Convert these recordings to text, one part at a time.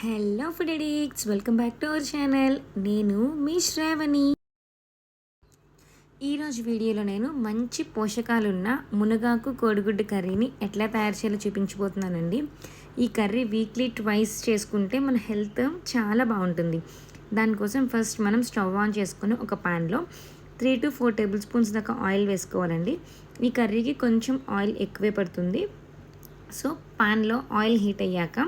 Hello food addicts welcome back to our channel. నేను మీ శ్రావణి. ఈరోజు వీడియోలో నేను మంచి పోషకాలున్న మునగాకు కోడిగుడ్డు కర్రీని ఎట్లా తయారు చేయాలో చూపించబోతున్నానండి. ఈ కర్రీ వీక్లీ ట్వైస్ చేసుకుంటే మన హెల్త్ చాలా బాగుంటుంది. దానికోసం ఫస్ట్ మనం స్టవ్ ఆన్ చేసుకుని ఒక ప్యాన్లో three to four table spoons దాకా ఆయిల్ వేసుకోవాలండి. ఈ కర్రీకి కొంచెం ఆయిల్ ఎక్కువే పడుతుంది. సో పాన్లో ఆయిల్ హీట్ అయ్యాక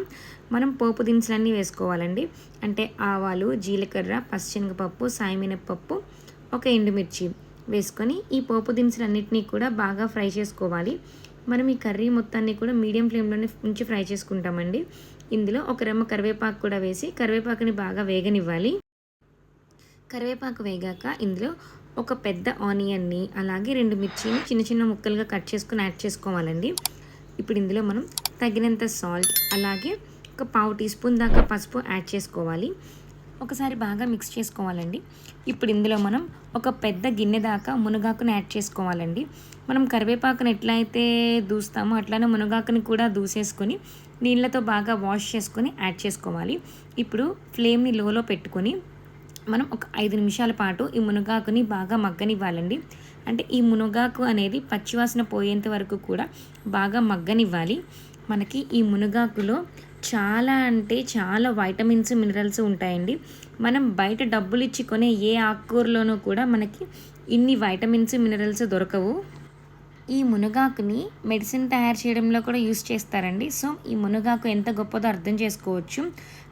మనం పోపు దినుసులన్నీ వేసుకోవాలండి. అంటే ఆవాలు జీలకర్ర పచ్చిశనగపప్పు సాయమినపప్పు ఒక ఎండుమిర్చి వేసుకొని ఈ పోపు దినుసులన్నింటినీ కూడా బాగా ఫ్రై చేసుకోవాలి. మనం ఈ కర్రీ మొత్తాన్ని కూడా మీడియం ఫ్లేమ్లోనే ఉంచి ఫ్రై చేసుకుంటామండి. ఇందులో ఒక రెమ్మ కరివేపాకు కూడా వేసి కరివేపాకుని బాగా వేగనివ్వాలి. కరివేపాకు వేగాక ఇందులో ఒక పెద్ద ఆనియన్ని అలాగే రెండు మిర్చిని చిన్న చిన్న ముక్కలుగా కట్ చేసుకుని యాడ్ చేసుకోవాలండి. ఇప్పుడు ఇందులో మనం తగినంత సాల్ట్ అలాగే ఒక పావు టీ స్పూన్ దాకా పసుపు యాడ్ చేసుకోవాలి. ఒకసారి బాగా మిక్స్ చేసుకోవాలండి. ఇప్పుడు ఇందులో మనం ఒక పెద్ద గిన్నె దాకా మునగాకుని యాడ్ చేసుకోవాలండి. మనం కరివేపాకుని ఎట్లా అయితే దూస్తామో అట్లానే మునగాకుని కూడా దూసేసుకొని నీళ్ళతో బాగా వాష్ చేసుకొని యాడ్ చేసుకోవాలి. ఇప్పుడు ఫ్లేమ్ని లోలో పెట్టుకొని మనం ఒక ఐదు నిమిషాల పాటు ఈ మునగాకుని బాగా మగ్గనివ్వాలండి. అంటే ఈ మునగాకు అనేది పచ్చివాసన పోయేంత వరకు కూడా బాగా మగ్గనివ్వాలి. మనకి ఈ మునగాకులో చాలా అంటే చాలా వైటమిన్స్ మినరల్స్ ఉంటాయండి. మనం బయట డబ్బులు ఇచ్చి కొనే ఏ ఆకుకూరలోనూ కూడా మనకి ఇన్ని వైటమిన్స్ మినరల్స్ దొరకవు. ఈ మునగాకుని మెడిసిన్ తయారు చేయడంలో కూడా యూస్ చేస్తారండి. సో ఈ మునగాకు ఎంత గొప్పదో అర్థం చేసుకోవచ్చు.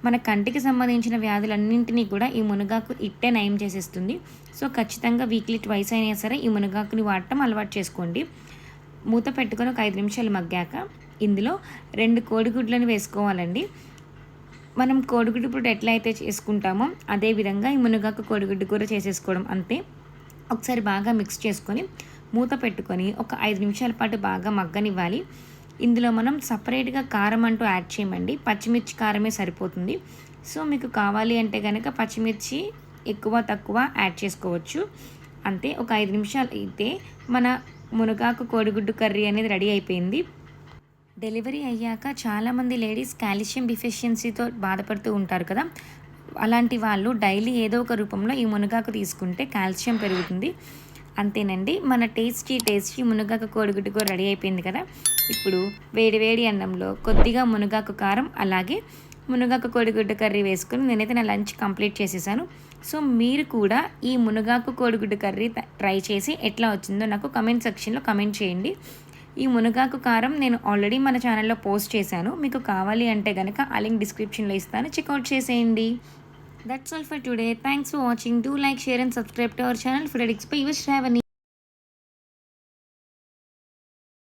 మన కంటికి సంబంధించిన వ్యాధులన్నింటినీ కూడా ఈ మునగాకు ఇట్టే నయం చేసేస్తుంది. సో ఖచ్చితంగా వీక్లీ ట్వైస్ అయినా సరే ఈ మునగాకుని వాడటం అలవాటు చేసుకోండి. మూత పెట్టుకొని ఒక ఐదు నిమిషాలు మగ్గాక ఇందులో రెండు కోడిగుడ్లను వేసుకోవాలండి. మనం కోడిగుడ్డు ఇప్పుడు ఎట్లా అయితే చేసుకుంటామో అదేవిధంగా ఈ మునగాకు కోడిగుడ్డు కూర చేసేసుకోవడం అంతే. ఒకసారి బాగా మిక్స్ చేసుకొని మూత పెట్టుకొని ఒక ఐదు నిమిషాల పాటు బాగా మగ్గనివ్వాలి. ఇందులో మనం సపరేట్గా కారం అంటూ యాడ్ చేయమండి. పచ్చిమిర్చి కారమే సరిపోతుంది. సో మీకు కావాలి అంటే కనుక పచ్చిమిర్చి ఎక్కువ తక్కువ యాడ్ చేసుకోవచ్చు. అంతే ఒక ఐదు నిమిషాలు అయితే మన మునగాకు కోడిగుడ్డు కర్రీ అనేది రెడీ అయిపోయింది. డెలివరీ అయ్యాక చాలామంది లేడీస్ కాల్షియం డిఫిషియన్సీతో బాధపడుతూ ఉంటారు కదా. అలాంటి వాళ్ళు డైలీ ఏదో ఒక రూపంలో ఈ మునగాకు తీసుకుంటే కాల్షియం పెరుగుతుంది. అంతేనండి. మన టేస్టీ టేస్టీ మునగాకు కోడిగుడ్డు కూర రెడీ అయిపోయింది కదా. ఇప్పుడు వేడి వేడి అన్నంలో కొద్దిగా మునగాకు కారం అలాగే మునగాకు కోడిగుడ్డు కర్రీ వేసుకుని నేనైతే నా లంచ్ కంప్లీట్ చేసేసాను. సో మీరు కూడా ఈ మునగాకు కోడిగుడ్డు కర్రీ ట్రై చేసి ఎట్లా వచ్చిందో నాకు కమెంట్ సెక్షన్లో కమెంట్ చేయండి. ఈ మునగాకు కారం నేను ఆల్రెడీ మన ఛానల్లో పోస్ట్ చేశాను. మీకు కావాలి అంటే కనుక ఆ లింక్ డిస్క్రిప్షన్లో ఇస్తాను. చెక్అవుట్ చేసేయండి. That's all for today. Thanks for watching. Do like, share and subscribe to our channel Fredix by Ivashravani.